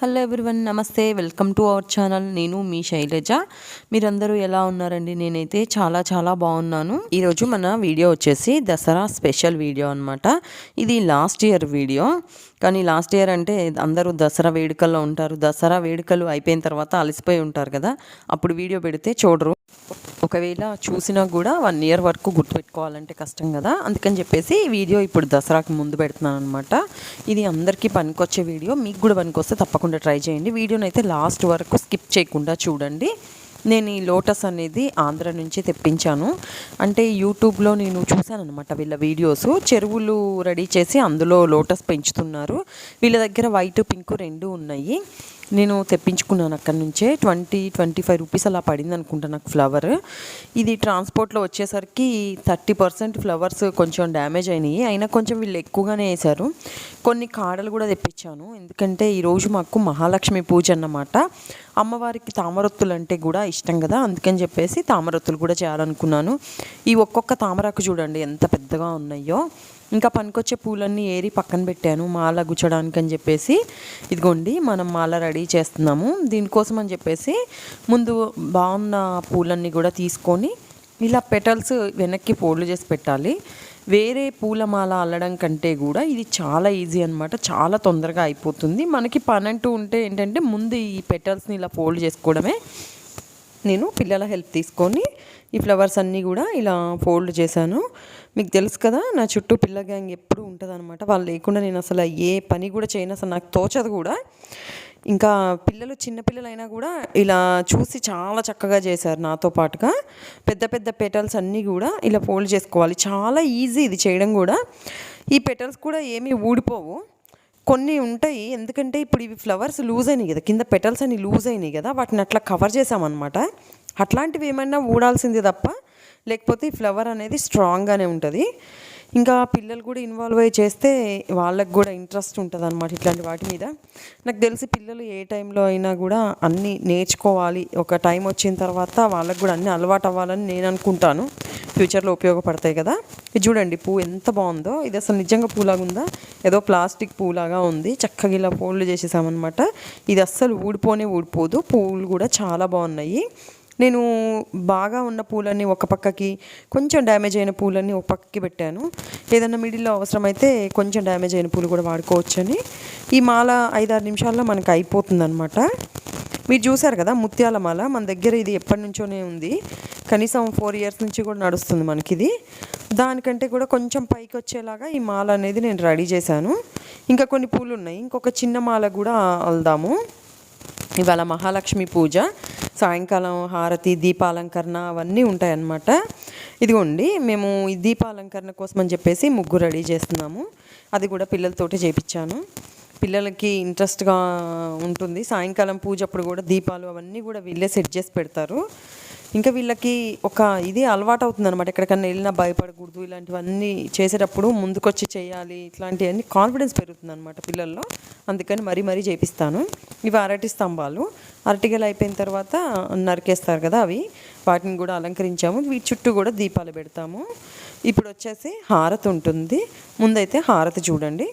Hello everyone నమస్తే. Welcome to our channel. నేను మీ శైలజ. మీరందరూ ఎలా ఉన్నారండి? నేనైతే చాలా చాలా బాగున్నాను. ఈరోజు మన వీడియో వచ్చేసి దసరా స్పెషల్ వీడియో అనమాట ఇది లాస్ట్ ఇయర్ వీడియో. కానీ లాస్ట్ ఇయర్ అంటే అందరూ దసరా వేడుకల్లో ఉంటారు. దసరా వేడుకలు అయిపోయిన తర్వాత అలసిపోయి ఉంటారు కదా. అప్పుడు వీడియో పెడితే చూడరు. ఒకవేళ చూసినా కూడా వన్ ఇయర్ వరకు గుర్తుపెట్టుకోవాలంటే కష్టం కదా. అందుకని చెప్పేసి ఈ వీడియో ఇప్పుడు దసరాకి ముందు పెడుతున్నాను అనమాట ఇది అందరికీ పనికొచ్చే వీడియో. మీకు కూడా పనికొస్తే తప్పకుండా ట్రై చేయండి. వీడియోని అయితే లాస్ట్ వరకు స్కిప్ చేయకుండా చూడండి. నేను ఈ లోటస్ అనేది ఆంధ్ర నుంచి తెప్పించాను. అంటే యూట్యూబ్లో నేను చూశాను అనమాట వీళ్ళ వీడియోస్. చెరువులు రెడీ చేసి అందులో లోటస్ పెంచుతున్నారు. వీళ్ళ దగ్గర వైట్ పింక్ రెండు ఉన్నాయి. నేను తెప్పించుకున్నాను అక్కడి నుంచే. ట్వంటీ ట్వంటీ ఫైవ్ రూపీస్ అలా పడింది అనుకుంటా నాకు ఫ్లవర్ ఇది ట్రాన్స్పోర్ట్లో వచ్చేసరికి థర్టీ పర్సెంట్ ఫ్లవర్స్ కొంచెం డ్యామేజ్ అయినాయి. అయినా కొంచెం వీళ్ళు ఎక్కువగానే వేశారు. కొన్ని కాడలు కూడా తెప్పించాను. ఎందుకంటే ఈరోజు మాకు మహాలక్ష్మి పూజ అన్నమాట. అమ్మవారికి తామరొత్తులు అంటే కూడా ఇష్టం కదా. అందుకని చెప్పేసి తామరొత్తులు కూడా చేయాలనుకున్నాను. ఈ ఒక్కొక్క తామరాకు చూడండి ఎంత పెద్దగా ఉన్నాయో. ఇంకా పనికొచ్చే పూలన్నీ ఏరి పక్కన పెట్టాను మాల గుచ్చడానికి అని చెప్పేసి. ఇదిగోండి మనం మాల రెడీ చేస్తున్నాము. దీనికోసం అని చెప్పేసి ముందు బాగున్న పూలన్నీ కూడా తీసుకొని ఇలా పెటల్స్ వెనక్కి ఫోల్డ్ చేసి పెట్టాలి. వేరే పూలమాల అల్లడం కంటే కూడా ఇది చాలా ఈజీ అనమాట చాలా తొందరగా అయిపోతుంది. మనకి పని అంటూ ఉంటే ఏంటంటే ముందు ఈ పెటల్స్ని ఇలా ఫోల్డ్ చేసుకోవడమే నేను పిల్లల హెల్ప్ తీసుకొని ఈ ఫ్లవర్స్ అన్నీ కూడా ఇలా ఫోల్డ్ చేశాను. మీకు తెలుసు కదా నా చుట్టూ పిల్ల గ్యాంగ్ ఎప్పుడు ఉంటుందన్నమాట. వాళ్ళు లేకుండా నేను అసలు ఏ పని కూడా చేయను. అసలు నాకు తోచదు కూడా. ఇంకా పిల్లలు చిన్నపిల్లలైనా కూడా ఇలా చూసి చాలా చక్కగా చేశారు నాతో పాటుగా. పెద్ద పెద్ద పెటల్స్ అన్నీ కూడా ఇలా ఫోల్డ్ చేసుకోవాలి. చాలా ఈజీ ఇది చేయడం కూడా. ఈ పెటల్స్ కూడా ఏమీ ఊడిపోవు. కొన్ని ఉంటాయి. ఎందుకంటే ఇప్పుడు ఇవి ఫ్లవర్స్ లూజ్ అయినాయి కదా కింద పెటల్స్ అని లూజ్ అయినాయి కదా వాటిని అట్లా కవర్ చేసామన్నమాట. అట్లాంటివి ఏమైనా ఊడాల్సిందే తప్ప లేకపోతే ఈ ఫ్లవర్ అనేది స్ట్రాంగ్గానే ఉంటుంది. ఇంకా పిల్లలు కూడా ఇన్వాల్వ్ అయ్యి చేస్తే వాళ్ళకి కూడా ఇంట్రెస్ట్ ఉంటుంది అనమాట ఇట్లాంటి వాటి మీద. నాకు తెలిసి పిల్లలు ఏ టైంలో అయినా కూడా అన్నీ నేర్చుకోవాలి. ఒక టైం వచ్చిన తర్వాత వాళ్ళకి కూడా అన్నీ అలవాటు అవ్వాలని నేను అనుకుంటాను. ఫ్యూచర్లో ఉపయోగపడతాయి కదా? ఇది చూడండి పువ్వు ఎంత బాగుందో. ఇది అసలు నిజంగా పూలాగా ఉందా? ఏదో ప్లాస్టిక్ పూలాగా ఉంది. చక్కగా ఇలా పూలు చేసేసామన్నమాట. ఇది అస్సలు ఊడిపోనే ఊడిపోదు. పూలు కూడా చాలా బాగున్నాయి. నేను బాగా ఉన్న పూలన్నీ ఒక పక్కకి కొంచెం డ్యామేజ్ అయిన పూలన్నీ ఒక పక్కకి పెట్టాను. ఏదన్నా మిడిల్లో అవసరమైతే కొంచెం డ్యామేజ్ అయిన పూలు కూడా వాడుకోవచ్చని. ఈ మాల ఐదారు నిమిషాల్లో మనకు అయిపోతుందన్నమాట. మీరు చూసారు కదా ముత్యాల మాల. మన దగ్గర ఇది ఎప్పటి నుంచోనే ఉంది. కనీసం ఫోర్ ఇయర్స్ నుంచి కూడా నడుస్తుంది మనకి ఇది దానికంటే కూడా కొంచెం పైకి వచ్చేలాగా ఈ మాల అనేది నేను రెడీ చేశాను. ఇంకా కొన్ని పూలు ఉన్నాయి. ఇంకొక చిన్న మాల కూడా అల్దాము ఇవాళ మహాలక్ష్మి పూజ. సాయంకాలం హారతి దీపాలంకరణ అవన్నీ ఉంటాయన్నమాట. ఇదిగోండి మేము ఈ దీపాలంకరణ కోసం అని చెప్పేసి ముగ్గు రెడీ చేస్తున్నాము. అది కూడా పిల్లలతోటి చేపించాను పిల్లలకి ఇంట్రెస్ట్గా ఉంటుంది. సాయంకాలం పూజ అప్పుడు కూడా దీపాలు అవన్నీ కూడా వీళ్ళే సెట్ చేసి పెడతారు. ఇంకా వీళ్ళకి ఒక ఇది అలవాటు అవుతుంది అనమాట ఎక్కడికన్నా వెళ్ళినా భయపడకూడదు. ఇలాంటివన్నీ చేసేటప్పుడు ముందుకొచ్చి చేయాలి ఇట్లాంటివన్నీ కాన్ఫిడెన్స్ పెరుగుతుంది అనమాట పిల్లల్లో. అందుకని మరీ మరీ చేపిస్తాను. ఇవి అరటి స్తంభాలు. అరటిగలు అయిపోయిన తర్వాత నరికేస్తారు కదా అవి. వాటిని కూడా అలంకరించాము. వీటి చుట్టూ కూడా దీపాలు పెడతాము. ఇప్పుడు వచ్చేసి హారతి ఉంటుంది. ముందైతే హారతి చూడండి.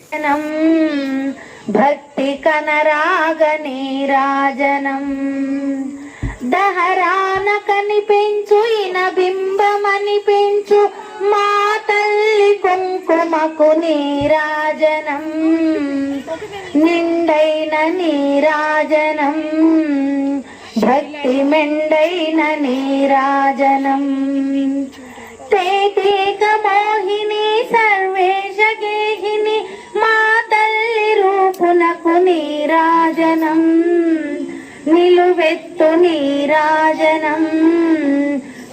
భక్తి కనరాగ నీరాజనం. దహరాన కనిపించు ఇన బింబమని పెంచు మా తల్లి కుంకుమకు నీరాజనం. నిండైన నీరాజనం. తేటి మెండైన నీరాజనం తేటేక మోహిని సర్వేశ గేహిని మా తల్లి రూపునకు నీరాజనం. నిలువెత్తు నీరాజనం.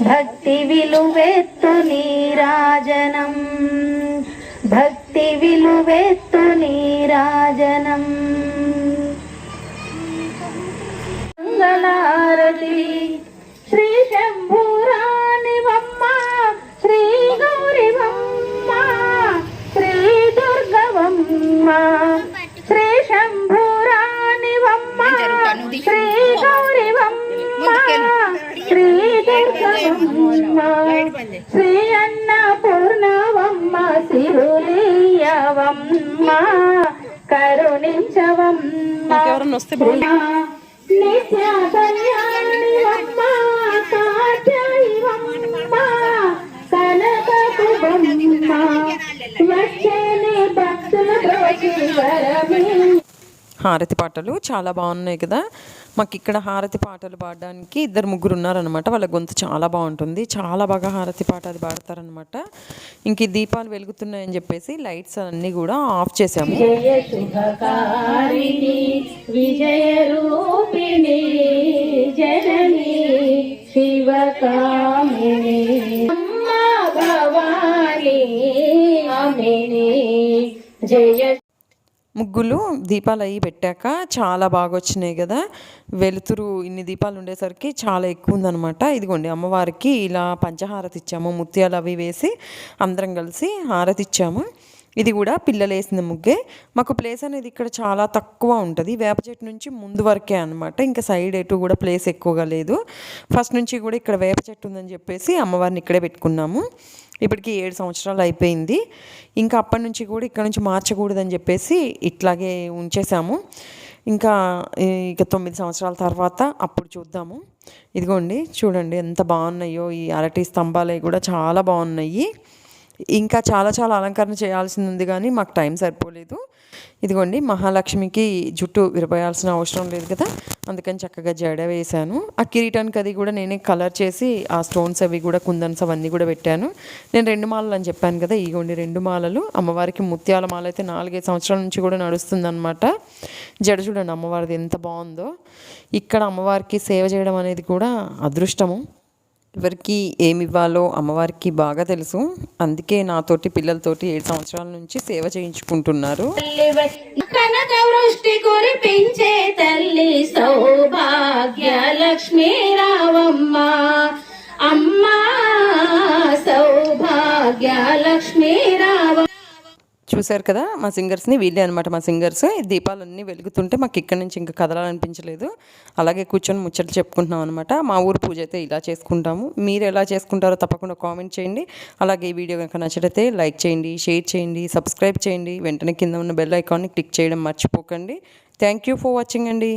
భక్తి విలువెత్తు నీరాజనం. భక్తి విలువెత్తు నీరాజనం. దుర్గవమ్మ శ్రీ శంభూరాణివమ్మ. శ్రీ గౌరివమ్మ. శ్రీ దుర్గవమ్మ. శ్రీ అన్నపూర్ణవమ్మ. సిరులీయవమ్మ. కరుణించవమ్మ. నిత్య కళ్యాణివమ్మ కాచాయివమ్మ కనకపు బొమ్మ వచ్చేనే భక్తుల బ్రోచి వరమే హారతి పాటలు చాలా బాగున్నాయి కదా. మాకు ఇక్కడ హారతి పాటలు పాడడానికి ఇద్దరు ముగ్గురు ఉన్నారనమాట వాళ్ళ గొంతు చాలా బాగుంటుంది. చాలా బాగా హారతి పాట అది పాడతారనమాట ఇంక దీపాలు వెలుగుతున్నాయని చెప్పేసి లైట్స్ అన్నీ కూడా ఆఫ్ చేసాము శివకామిని భవాని అమిని జయ ముగ్గులు దీపాలు అవి పెట్టాక చాలా బాగా వచ్చినాయి కదా. వెలుతురు ఇన్ని దీపాలు ఉండేసరికి చాలా ఎక్కువ ఉందన్నమాట ఇదిగోండి అమ్మవారికి ఇలా పంచహారతి ఇచ్చాము. ముత్యాలు అవి వేసి అందరం కలిసి హారతి ఇచ్చాము. ఇది కూడా పిల్లలు వేసిన ముగ్గే. మాకు ప్లేస్ అనేది ఇక్కడ చాలా తక్కువ ఉంటుంది. వేప చెట్టు నుంచి ముందు వరకే అనమాట ఇంకా సైడ్ ఎటు కూడా ప్లేస్ ఎక్కువగా లేదు. ఫస్ట్ నుంచి కూడా ఇక్కడ వేప చెట్టు ఉందని చెప్పేసి అమ్మవారిని ఇక్కడే పెట్టుకున్నాము. ఇప్పటికి ఏడు సంవత్సరాలు అయిపోయింది. ఇంకా అప్పటి నుంచి కూడా ఇక్కడ నుంచి మార్చకూడదని చెప్పేసి ఇట్లాగే ఉంచేసాము ఇంకా ఇక తొమ్మిది సంవత్సరాల తర్వాత అప్పుడు చూద్దాము. ఇదిగోండి చూడండి ఎంత బాగున్నాయో ఈ అరటి స్తంభాలు కూడా చాలా బాగున్నాయి. ఇంకా చాలా చాలా అలంకరణ చేయాల్సింది ఉంది కానీ మాకు టైం సరిపోలేదు. ఇదిగోండి మహాలక్ష్మికి జుట్టు విరపోయాల్సిన అవసరం లేదు కదా? అందుకని చక్కగా జడ వేశాను. ఆ కిరీటానికి అది కూడా నేనే కలర్ చేసి ఆ స్టోన్స్ అవి కూడా కుందన్స్ అవన్నీ కూడా పెట్టాను. నేను రెండు మాలలు అని చెప్పాను కదా ఇగోండి రెండు మాలలు. అమ్మవారికి ముత్యాల మాల అయితే నాలుగైదు సంవత్సరాల నుంచి కూడా నడుస్తుందన్నమాట. జడ చూడండి అమ్మవారిది ఎంత బాగుందో. ఇక్కడ అమ్మవారికి సేవ చేయడం అనేది కూడా అదృష్టము. ఎవరికి ఏమి ఇవ్వాలో అమ్మవారికి బాగా తెలుసు. అందుకే నాతోటి పిల్లలతోటి ఏడు సంవత్సరాల నుంచి సేవ చేయించుకుంటున్నారు. తల్లివై తల్లి సౌభాగ్య లక్ష్మీ రావమ్మ అమ్మా సౌభాగ్య లక్ష్మీ చూశారు కదా మా సింగర్స్ని వీళ్ళే అనమాట మా సింగర్స్. దీపాలు దీపాలన్నీ వెలుగుతుంటే మాకు ఇక్కడి నుంచి ఇంకా కదలాలనిపించలేదు. అలాగే కూర్చొని ముచ్చట్లు చెప్పుకుంటున్నాం అనమాట మా ఊరు పూజ అయితే ఇలా చేసుకుంటాము. మీరు ఎలా చేసుకుంటారో తప్పకుండా కామెంట్ చేయండి. అలాగే ఈ వీడియో కనుక నచ్చితే లైక్ చేయండి షేర్ చేయండి సబ్స్క్రైబ్ చేయండి. వెంటనే కింద ఉన్న బెల్ ఐకాన్ని క్లిక్ చేయడం మర్చిపోకండి. థ్యాంక్ యూ ఫర్ వాచింగ్ అండి.